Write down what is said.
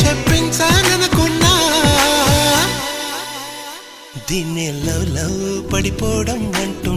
చెప్పించాలనుకున్నా దీన్ని love love పడిపోవడం అంటూ